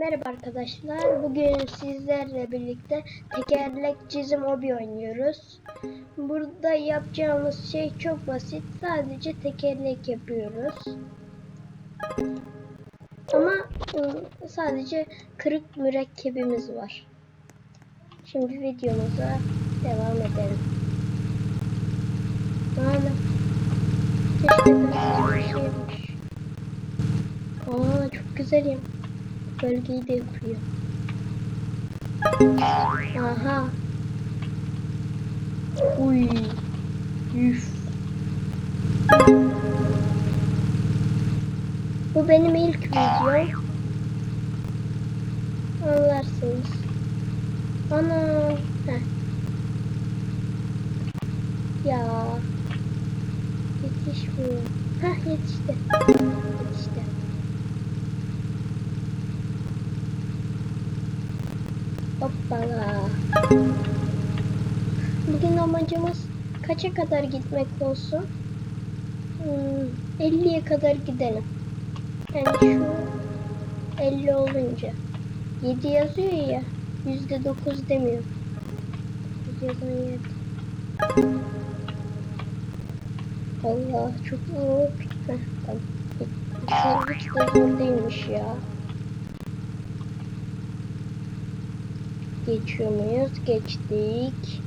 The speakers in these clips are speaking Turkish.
Merhaba arkadaşlar. Bugün sizlerle birlikte tekerlek çizim hobi oynuyoruz. Burada yapacağımız şey çok basit. Sadece tekerlek yapıyoruz. Ama ıı, sadece kırık mürekkebimiz var. Şimdi videomuza devam edelim. Ana. Keşke böyle şeymiş. Aa çok güzel ya. Bölgeyi de yapıyor. Aha. Uy. Üf. Bu benim ilk videom. Anlarsınız. Ana. Heh. Ya. Yetişmiyor. Yetişti. Yetişti. Amacımız kaça kadar gitmek olsun? Hmm, 50'ye kadar gidelim. Yani şu 50 olunca. 7 yazıyor ya. %9 demiyor. 9 yazan yerde. Allah çok zor. Heh, tamam. Hiç de zor değilmiş ya. Geçiyor muyuz? Geçtik.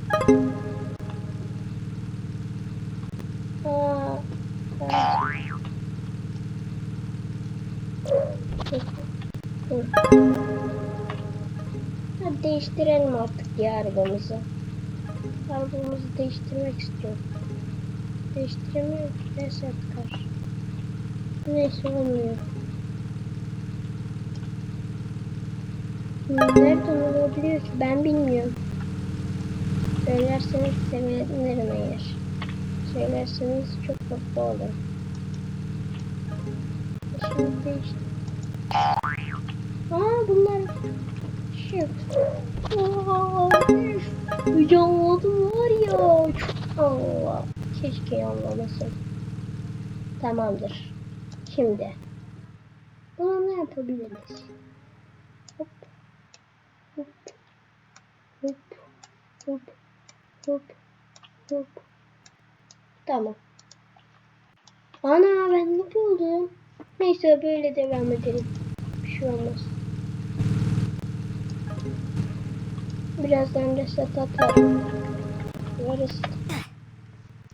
Hadi değiştirelim artık ya arabamızı. Arabamızı değiştirmek istiyorum. Değiştiremiyorum ki. Reset kar. Neyse olmuyor. Nereden olabiliyor ki? Ben bilmiyorum. Söylerseniz sevinirim eğer. Söylerseniz çok mutlu olurum. Şimdi işte. Aa bunlar şey üf. Yanladım var ya. Allah. Keşke yanlamasın. Tamamdır. Şimdi. Buna ne yapabiliriz? Hop. Hop. Hop. Hop. Hop. Hop. Tamam. Ana ben ne buldum? Neyse böyle devam edelim. Bir şey olmaz. Birazdan reset atarım. Varız.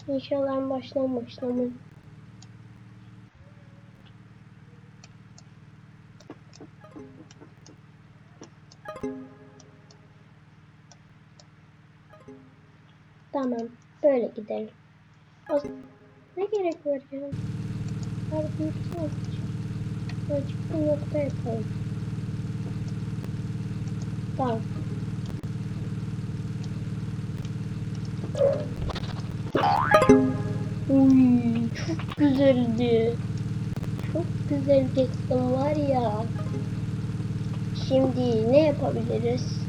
İnşallah baştan başlamayın. Tamam. Böyle gidelim. Ne gerek var ya? Hadi bir şey yapacağım. Açık bir nokta yapalım. Tamam. Uy, çok güzeldi. Çok güzel geçtim var ya. Şimdi ne yapabiliriz?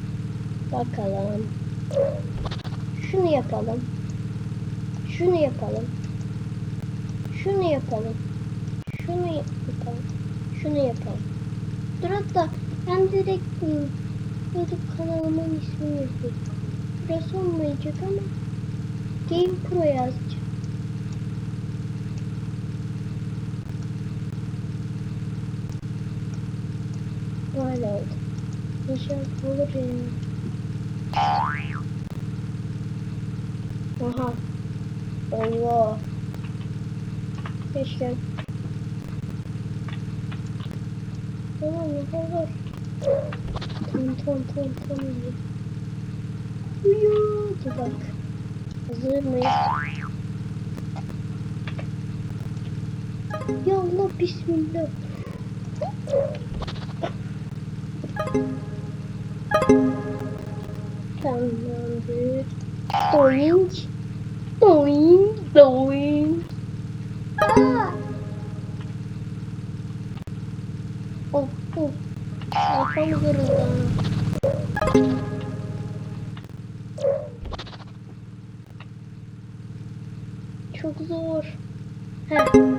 Bakalım. Şunu yapalım. Şunu yapalım. Şunu yapalım. Şunu yapalım. Şunu yapalım. Dur hatta ben direkt YouTube kanalımın ismini yazayım. Burası olmayacak ama Game Pro yazacağım. Böyle oldu. İnşallah olur ya. Aha. Allah. Keşke. Tamam yapalım. Tamam tamam tamam tamam. Uyuyor. Dur bak. Hazır mıyız? Ya Allah bismillah. Tamamdır. Doink. Doink. Aa! Oh oh. Kafam kırıldı. Çok zor. Heh,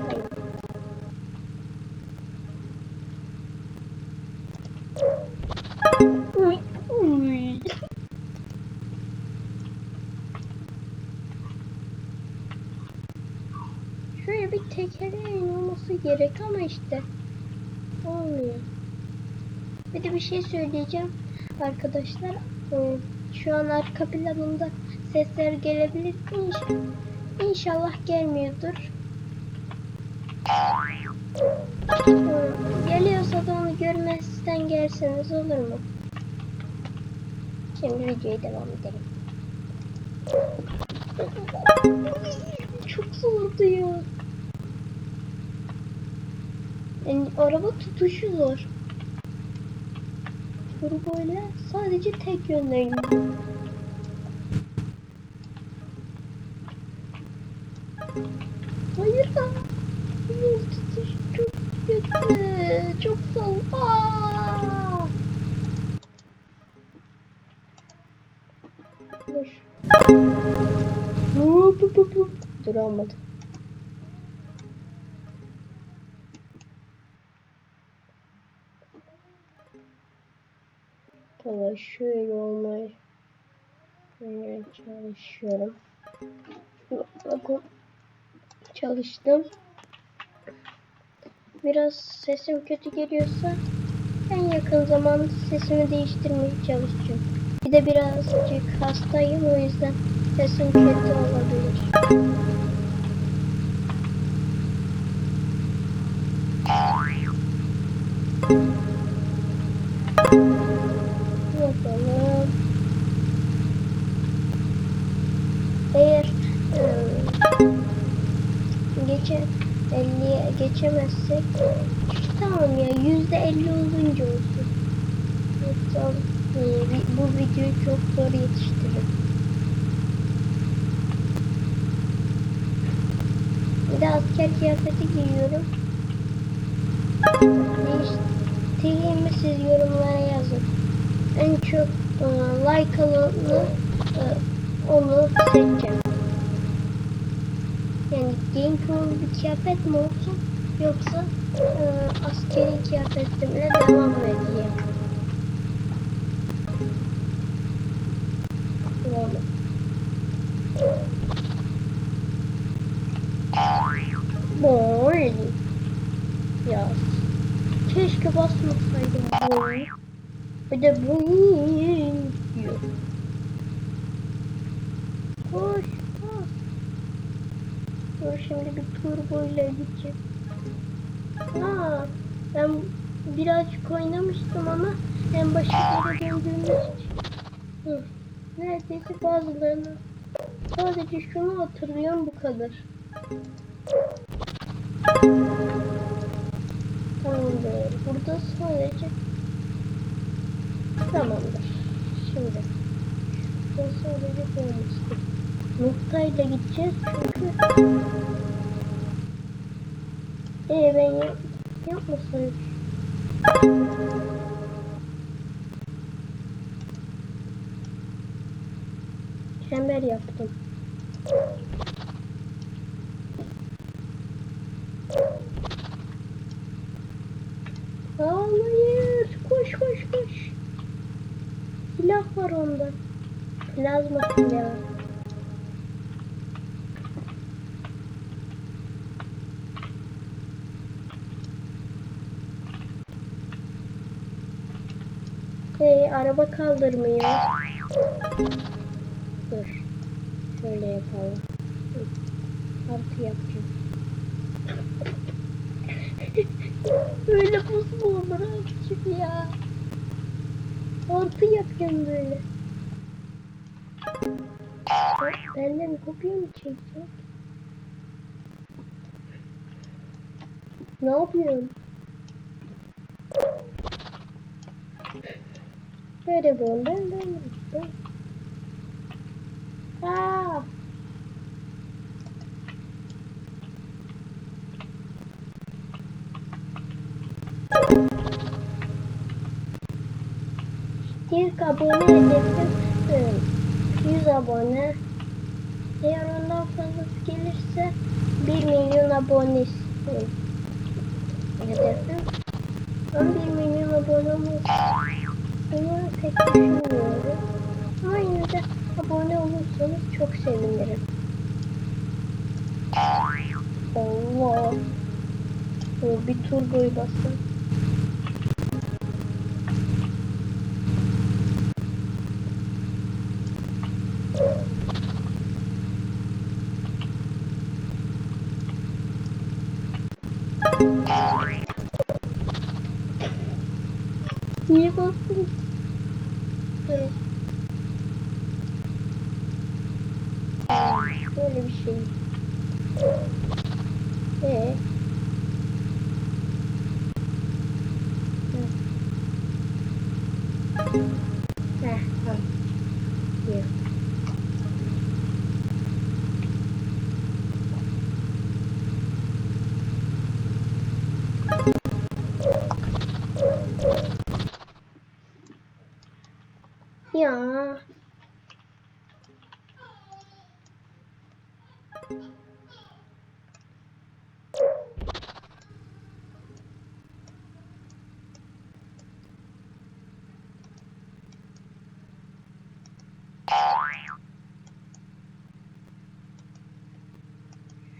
tekerleğin olması gerek ama işte olmuyor. Bir de bir şey söyleyeceğim arkadaşlar. Ee, Şu an arka planında sesler gelebilir. İnş- İnşallah gelmiyordur. Ee, Geliyorsa da onu görmezden gelseniz olur mu? Şimdi videoya devam edelim. Çok zordu ya. Yani araba tutuşu zor. Turboyla sadece tek yöndeyim. Hayır da. Yol tutuş çok kötü. Çok zor. Aa! Dur. Hop, şöyle şöyle çalışıyorum. Bakın çalıştım. Biraz sesim kötü geliyorsa en yakın zamanda sesimi değiştirmeye çalışacağım. Bir de birazcık hastayım o yüzden sesim kötü olabilir. Bakalım. 50'ye geçemezsek tamam ya yüzde 50 olunca olsun. Yoksa vi- bu videoyu çok zor yetiştiririm. Bir de asker kıyafeti giyiyorum. Değiştireyim mi siz yorumlara yazın. En çok e, like alanı e, onu seçeceğim. Yani game pro bir kıyafet mi olsun yoksa e, askeri kıyafetimle devam edeyim? Yani. Boy. Ya. Keşke basmasaydım. Boy. Bir de bu diyor. Koş. Dur şimdi bir turbo ile gideceğim. Aa, ben birazcık oynamıştım ama en başa geri döndüğümüz için. Hı. Neredeyse bazılarını sadece şunu hatırlıyorum bu kadar. Tamamdır. Burada sadece Tamamdır. Şimdi ben sadece koymuştum. Noktayla gideceğiz çünkü ee ben yap yapmasaydım. Çember yaptım. Hayır. Koş koş koş. Silah var onda. Plazma silahı. Araba kaldırmıyor. Dur. Şöyle yapalım. Artı yapacağım. Böyle buz mu olur abicim ya? Artı yapacağım böyle. Benden kopya mı çekecek? Ne yapıyorsun? Böyle ben ben ben. Aa! İlk abone hedefim e, 100 abone. Eğer ondan fazlası gelirse 1 milyon abone istiyorum. Hedefim. Ben 1 milyon abone olmasını pek düşünmüyorum. Ama yine de abone olursanız çok sevinirim. Wow. O bir turboyu basın. Niye bastın? Böyle bir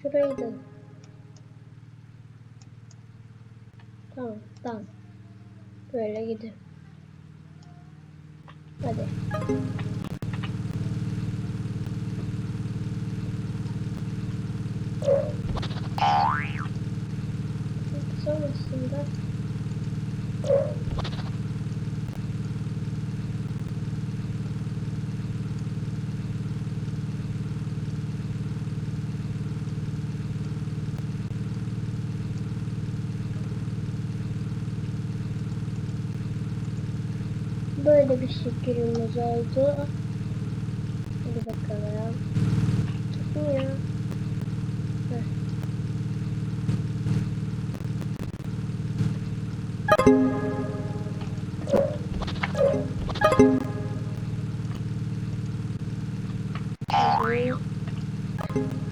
Şuraydı. Tamam, tamam. Böyle gidelim. Hadi. Böyle bir şekilimiz oldu. Hadi bakalım. Tutmuyor. Heh.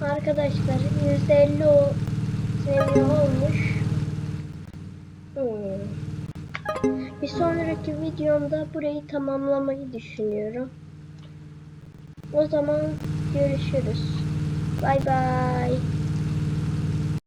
Arkadaşlar 150 o seviye olmuş. Hmm. Bir sonraki videomda burayı tamamlamayı düşünüyorum. O zaman görüşürüz. Bay bay.